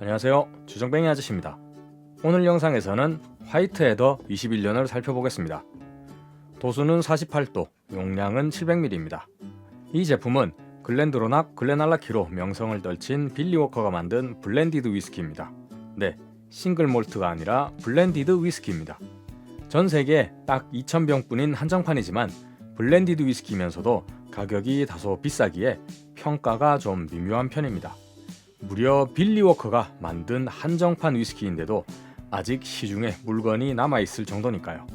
안녕하세요. 주정뱅이 아저씨입니다. 오늘 영상에서는 화이트 에더 21년을 살펴보겠습니다. 도수는 48도, 용량은 700ml입니다. 이 제품은 글렌드로낙 글렌알라키로 명성을 떨친 빌리 워커가 만든 블렌디드 위스키입니다. 네, 싱글 몰트가 아니라 블렌디드 위스키입니다. 전 세계에 딱 2,000병뿐인 한정판이지만 블렌디드 위스키면서도 가격이 다소 비싸기에 평가가 좀 미묘한 편입니다. 무려 빌리 워커가 만든 한정판 위스키인데도 아직 시중에 물건이 남아있을 정도니까요.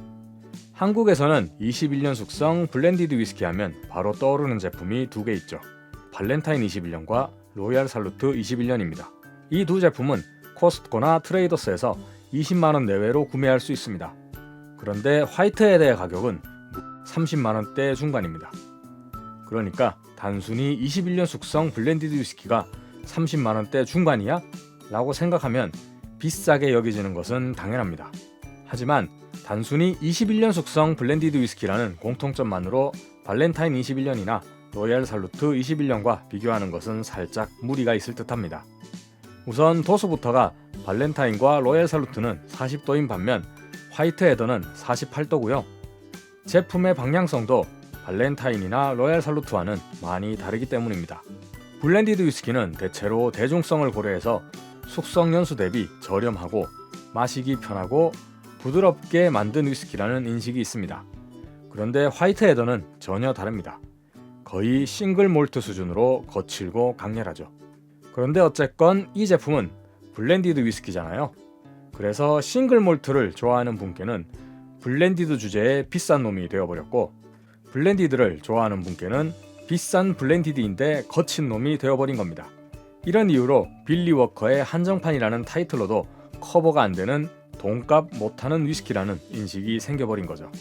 한국에서는 21년 숙성 블렌디드 위스키 하면 바로 떠오르는 제품이 두 개 있죠. 발렌타인 21년과 로얄 살루트 21년입니다. 이 두 제품은 코스트코나 트레이더스에서 20만원 내외로 구매할 수 있습니다. 그런데 화이트에 대해 가격은 30만원대 중반입니다. 그러니까 단순히 21년 숙성 블렌디드 위스키가 30만 원대 중반이야? 라고 생각하면 비싸게 여겨지는 것은 당연합니다. 하지만 단순히 21년 숙성 블렌디드 위스키라는 공통점만으로 발렌타인 21년이나 로얄 살루트 21년과 비교하는 것은 살짝 무리가 있을 듯합니다. 우선 도수부터가 발렌타인과 로얄 살루트는 40도인 반면 화이트 에더는 48도고요. 제품의 방향성도 발렌타인이나 로얄 살루트와는 많이 다르기 때문입니다. 블렌디드 위스키는 대체로 대중성을 고려해서 숙성 연수 대비 저렴하고 마시기 편하고 부드럽게 만든 위스키라는 인식이 있습니다. 그런데 화이트 에더는 전혀 다릅니다. 거의 싱글 몰트 수준으로 거칠고 강렬하죠. 그런데 어쨌건 이 제품은 블렌디드 위스키잖아요. 그래서 싱글 몰트를 좋아하는 분께는 블렌디드 주제의 비싼 놈이 되어버렸고 블렌디드를 좋아하는 분께는 비싼 블렌디드인데 거친 놈이 되어버린 겁니다. 이런 이유로 빌리 워커의 한정판이라는 타이틀로도 커버가 안 되는 돈값 못하는 위스키라는 인식이 생겨버린 거죠.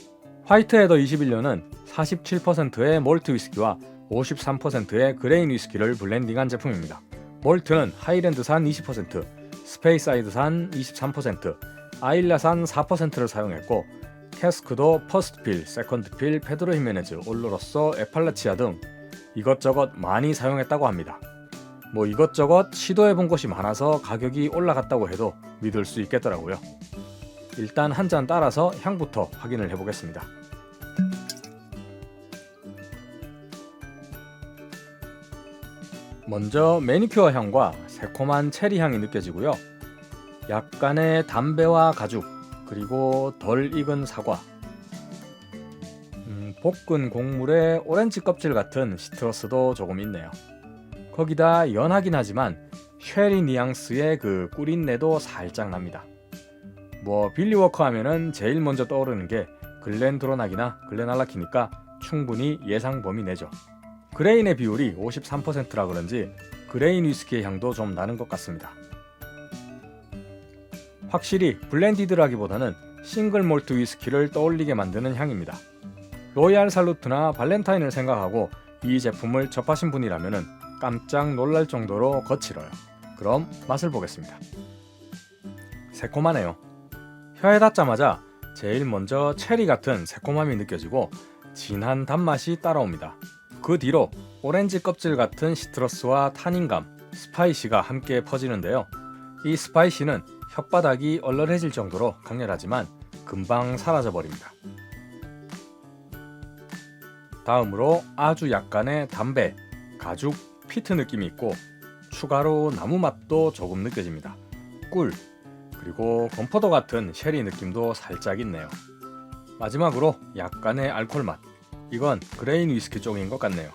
화이트 에더 21년은 47%의 몰트 위스키와 53%의 그레인 위스키를 블렌딩한 제품입니다. 몰트는 하이랜드산 20%, 스페이사이드산 23%, 아일라산 4%를 사용했고 캐스크도 퍼스트 필, 세컨드 필, 페드로 히메네즈, 올로로서, 에팔라치아 등 이것저것 많이 사용했다고 합니다. 뭐 이것저것 시도해본 곳이 많아서 가격이 올라갔다고 해도 믿을 수 있겠더라고요. 일단 한 잔 따라서 향부터 확인을 해보겠습니다. 먼저 매니큐어 향과 새콤한 체리 향이 느껴지고요. 약간의 담배와 가죽, 그리고 덜 익은 사과, 음, 볶은 곡물에 오렌지 껍질 같은 시트러스도 조금 있네요. 거기다 연하긴 하지만 쉐리 뉘앙스의 그 꿀인내도 살짝 납니다. 뭐 빌리 워커 하면은 제일 먼저 떠오르는 게 글렌 드로낙이나 글렌 알라키니까 충분히 예상 범위 내죠. 그레인의 비율이 53%라 그런지 그레인 위스키의 향도 좀 나는 것 같습니다. 확실히 블렌디드라기보다는 싱글 몰트 위스키를 떠올리게 만드는 향입니다. 로얄 살루트나 발렌타인을 생각하고 이 제품을 접하신 분이라면 깜짝 놀랄 정도로 거칠어요. 그럼 맛을 보겠습니다. 새콤하네요. 혀에 닿자마자 제일 먼저 체리 같은 새콤함이 느껴지고 진한 단맛이 따라옵니다. 그 뒤로 오렌지 껍질 같은 시트러스와 타닌감, 스파이시가 함께 퍼지는데요. 이 스파이시는 혓바닥이 얼얼해질 정도로 강렬하지만 금방 사라져 버립니다. 다음으로 아주 약간의 담배, 가죽, 피트 느낌이 있고 추가로 나무 맛도 조금 느껴집니다. 꿀, 그리고 건포도 같은 쉐리 느낌도 살짝 있네요. 마지막으로 약간의 알콜 맛. 이건 그레인 위스키 쪽인 것 같네요.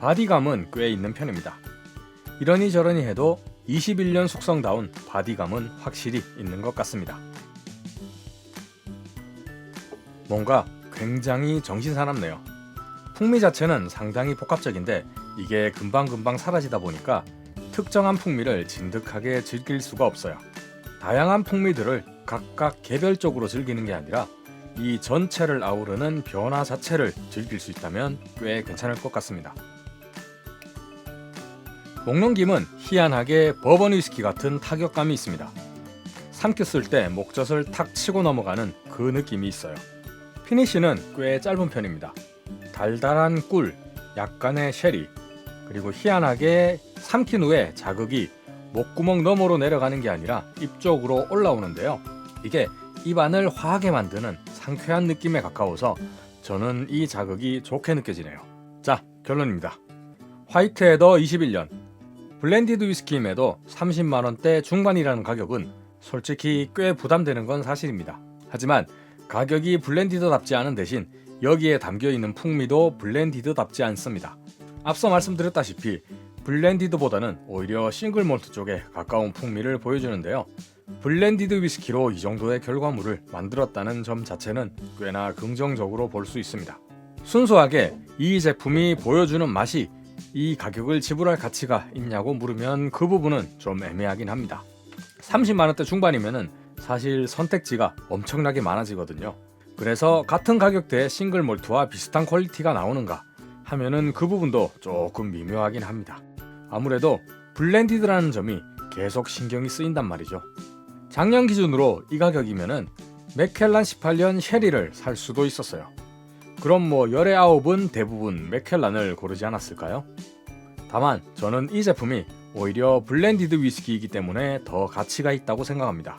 바디감은 꽤 있는 편입니다. 이러니 저러니 해도 21년 숙성다운 바디감은 확실히 있는 것 같습니다. 뭔가 굉장히 정신 사납네요. 풍미 자체는 상당히 복합적인데 이게 금방금방 사라지다 보니까 특정한 풍미를 진득하게 즐길 수가 없어요. 다양한 풍미들을 각각 개별적으로 즐기는 게 아니라 이 전체를 아우르는 변화 자체를 즐길 수 있다면 꽤 괜찮을 것 같습니다. 목넘김은 희한하게 버번 위스키 같은 타격감이 있습니다. 삼켰을 때 목젖을 탁 치고 넘어가는 그 느낌이 있어요. 피니쉬는 꽤 짧은 편입니다. 달달한 꿀, 약간의 쉐리, 그리고 희한하게 삼킨 후에 자극이 목구멍 너머로 내려가는 게 아니라 입 쪽으로 올라오는데요. 이게 입안을 화하게 만드는 상쾌한 느낌에 가까워서 저는 이 자극이 좋게 느껴지네요. 자, 결론입니다. 화이트에더 21년 블렌디드 위스키임에도 30만 원대 중반이라는 가격은 솔직히 꽤 부담되는 건 사실입니다. 하지만 가격이 블렌디드답지 않은 대신 여기에 담겨 있는 풍미도 블렌디드답지 않습니다. 앞서 말씀드렸다시피 블렌디드보다는 오히려 싱글 몰트 쪽에 가까운 풍미를 보여주는데요. 블렌디드 위스키로 이 정도의 결과물을 만들었다는 점 자체는 꽤나 긍정적으로 볼 수 있습니다. 순수하게 이 제품이 보여주는 맛이 이 가격을 지불할 가치가 있냐고 물으면 그 부분은 좀 애매하긴 합니다. 30만원대 중반이면은 사실 선택지가 엄청나게 많아지거든요. 그래서 같은 가격대의 싱글 몰트와 비슷한 퀄리티가 나오는가 하면은 그 부분도 조금 미묘하긴 합니다. 아무래도 블렌디드라는 점이 계속 신경이 쓰인단 말이죠. 작년 기준으로 이 가격이면은 맥켈란 18년 쉐리를 살 수도 있었어요. 그럼 뭐 열의 아홉은 대부분 맥켈란을 고르지 않았을까요? 다만 저는 이 제품이 오히려 블렌디드 위스키이기 때문에 더 가치가 있다고 생각합니다.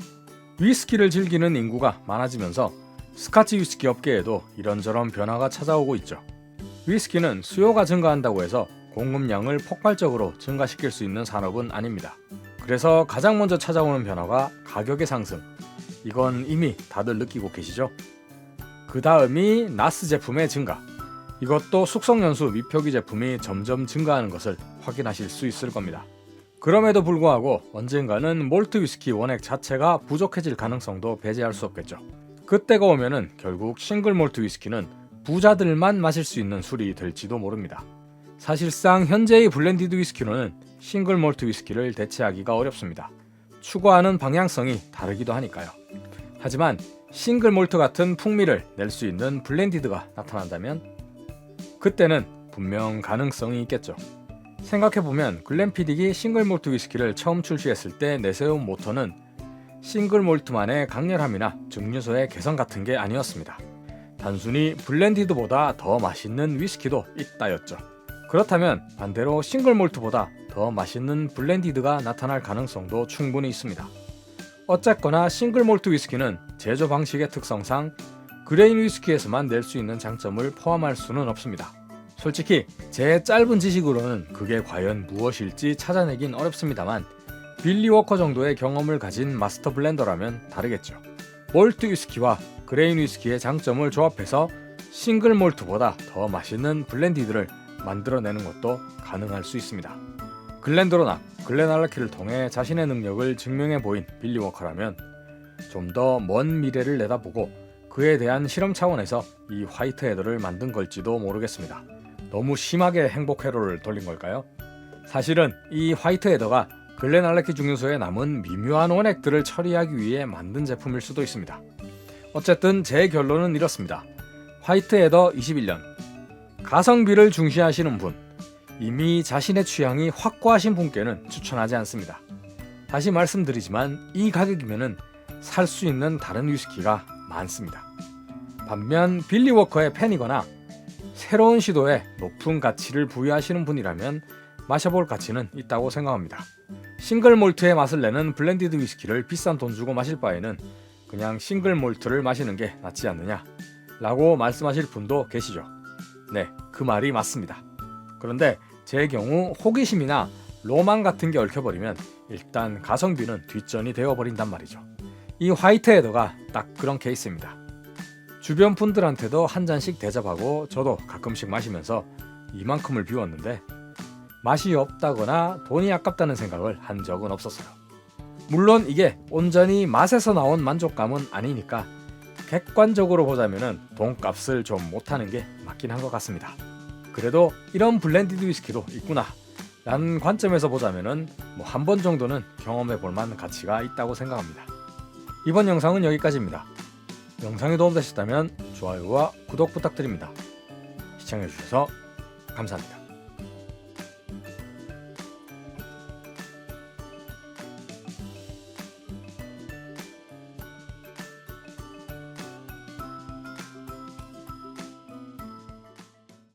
위스키를 즐기는 인구가 많아지면서 스카치 위스키 업계에도 이런저런 변화가 찾아오고 있죠. 위스키는 수요가 증가한다고 해서 공급량을 폭발적으로 증가시킬 수 있는 산업은 아닙니다. 그래서 가장 먼저 찾아오는 변화가 가격의 상승. 이건 이미 다들 느끼고 계시죠? 그 다음이 나스 제품의 증가. 이것도 숙성연수 미표기 제품이 점점 증가하는 것을 확인하실 수 있을 겁니다. 그럼에도 불구하고 언젠가는 몰트 위스키 원액 자체가 부족해질 가능성도 배제할 수 없겠죠. 그때가 오면은 결국 싱글 몰트 위스키는 부자들만 마실 수 있는 술이 될지도 모릅니다. 사실상 현재의 블렌디드 위스키로는 싱글 몰트 위스키를 대체하기가 어렵습니다. 추구하는 방향성이 다르기도 하니까요. 하지만 싱글 몰트 같은 풍미를 낼 수 있는 블렌디드가 나타난다면 그때는 분명 가능성이 있겠죠. 생각해보면 글렌피딕이 싱글 몰트 위스키를 처음 출시했을 때 내세운 모토는 싱글 몰트만의 강렬함이나 증류소의 개성 같은 게 아니었습니다. 단순히 블렌디드보다 더 맛있는 위스키도 있다였죠. 그렇다면 반대로 싱글 몰트보다 더 맛있는 블렌디드가 나타날 가능성도 충분히 있습니다. 어쨌거나 싱글 몰트 위스키는 제조 방식의 특성상 그레인 위스키에서만 낼 수 있는 장점을 포함할 수는 없습니다. 솔직히 제 짧은 지식으로는 그게 과연 무엇일지 찾아내긴 어렵습니다만 빌리 워커 정도의 경험을 가진 마스터 블렌더라면 다르겠죠. 몰트 위스키와 그레인 위스키의 장점을 조합해서 싱글 몰트보다 더 맛있는 블렌디드를 만들어내는 것도 가능할 수 있습니다. 글렌드로나 글렌알라키를 통해 자신의 능력을 증명해 보인 빌리 워커라면 좀 더 먼 미래를 내다보고 그에 대한 실험 차원에서 이 화이트 헤더를 만든 걸지도 모르겠습니다. 너무 심하게 행복 회로를 돌린 걸까요? 사실은 이 화이트 헤더가 글렌 알레키 증류소에 남은 미묘한 원액들을 처리하기 위해 만든 제품일 수도 있습니다. 어쨌든 제 결론은 이렇습니다. 화이트 헤더 21년 가성비를 중시하시는 분 이미 자신의 취향이 확고하신 분께는 추천하지 않습니다. 다시 말씀드리지만 이 가격이면은 살 수 있는 다른 위스키가 많습니다. 반면 빌리 워커의 팬이거나 새로운 시도에 높은 가치를 부여하시는 분이라면 마셔볼 가치는 있다고 생각합니다. 싱글 몰트의 맛을 내는 블렌디드 위스키를 비싼 돈 주고 마실 바에는 그냥 싱글 몰트를 마시는 게 낫지 않느냐 라고 말씀하실 분도 계시죠. 네, 그 말이 맞습니다. 그런데 제 경우 호기심이나 로망 같은 게 얽혀버리면 일단 가성비는 뒷전이 되어버린단 말이죠. 이 화이트 헤더가 딱 그런 케이스입니다. 주변 분들한테도 한 잔씩 대접하고 저도 가끔씩 마시면서 이만큼을 비웠는데 맛이 없다거나 돈이 아깝다는 생각을 한 적은 없었어요. 물론 이게 온전히 맛에서 나온 만족감은 아니니까 객관적으로 보자면은 돈값을 좀 못하는 게 맞긴 한 것 같습니다. 그래도 이런 블렌디드 위스키도 있구나 라는 관점에서 보자면은 뭐한 번 정도는 경험해 볼 만한 가치가 있다고 생각합니다. 이번 영상은 여기까지입니다. 영상이 도움되셨다면 좋아요와 구독 부탁드립니다. 시청해주셔서 감사합니다.